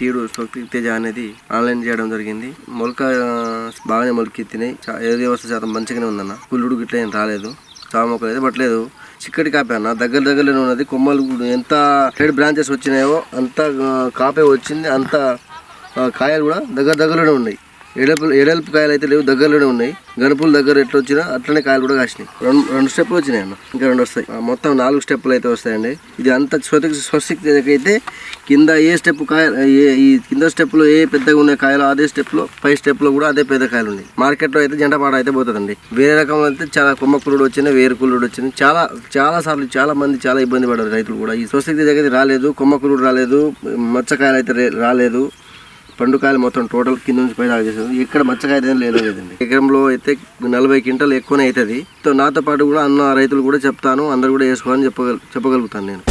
Seed స్వస్తిక్ తేజ అనేది online చేయడం జరిగింది. మొలక బాగానే మొలకెత్తినాయి. చా- ఏది వస్తే శాతం మంచిగానే ఉందన్న. కుళ్ళుడు గిట్ల ఏం రాలేదు. చావ మొక్కలు అయితే పట్టలేదు. చిక్కటి కాపే అన్న. దగ్గర దగ్గరలోనే ఉన్నది. కొమ్మలు ఎంత హెడ్ బ్రాంచెస్ వచ్చినాయో అంత కాపే వచ్చింది. అంత కాయలు కూడా దగ్గర దగ్గరలోనే ఉన్నాయి. ఎడల్పు ఎడల్పు కాయలు అయితే లేవు దగ్గరలోనే ఉన్నాయి. గణపుల దగ్గర ఎట్లా వచ్చినా అట్లనే కాయలు కూడా కాసినాయి. రెండు రెండు స్టెప్లు వచ్చినాయి అన్న. ఇంకా రెండు వస్తాయి. ఆ, మొత్తం నాలుగు స్టెప్పులు అయితే వస్తాయండి. ఇది అంత స్వతికి స్వస్తిక్ అయితే కింద ఏ స్టెప్ కాయ ఏ ఈ కింద స్టెప్లో ఏ పెద్దగా ఉన్న కాయలు అదే స్టెప్లో పై స్టెప్లో కూడా అదే పెద్ద కాయలు ఉన్నాయి. మార్కెట్లో అయితే జంట పాట అయితే పోతుందండి. వేరే రకం అయితే చాలా కొమ్మ కురుడు వచ్చినాయి వేరు కురుడు వచ్చింది చాలా చాలా సార్లు చాలా మంది చాలా ఇబ్బంది పడారు రైతులు కూడా. ఈ స్వస్తిక్ దగ్గర రాలేదు కొమ్మ కురుడు రాలేదు మచ్చకాయలు అయితే రాలేదు. పండుకాయలు మొత్తం టోటల్ కింద నుంచి పైన చేసేది ఇక్కడ మచ్చకాయ లేదు లేదండి ఎకరంలో అయితే నలభై క్వింటల్ ఎక్కువనే అవుతుంది. సో నాతో పాటు కూడా అన్న రైతులు కూడా చెప్తాను అందరు కూడా వేసుకోవాలని చెప్పగల చెప్పగలుగుతాను నేను.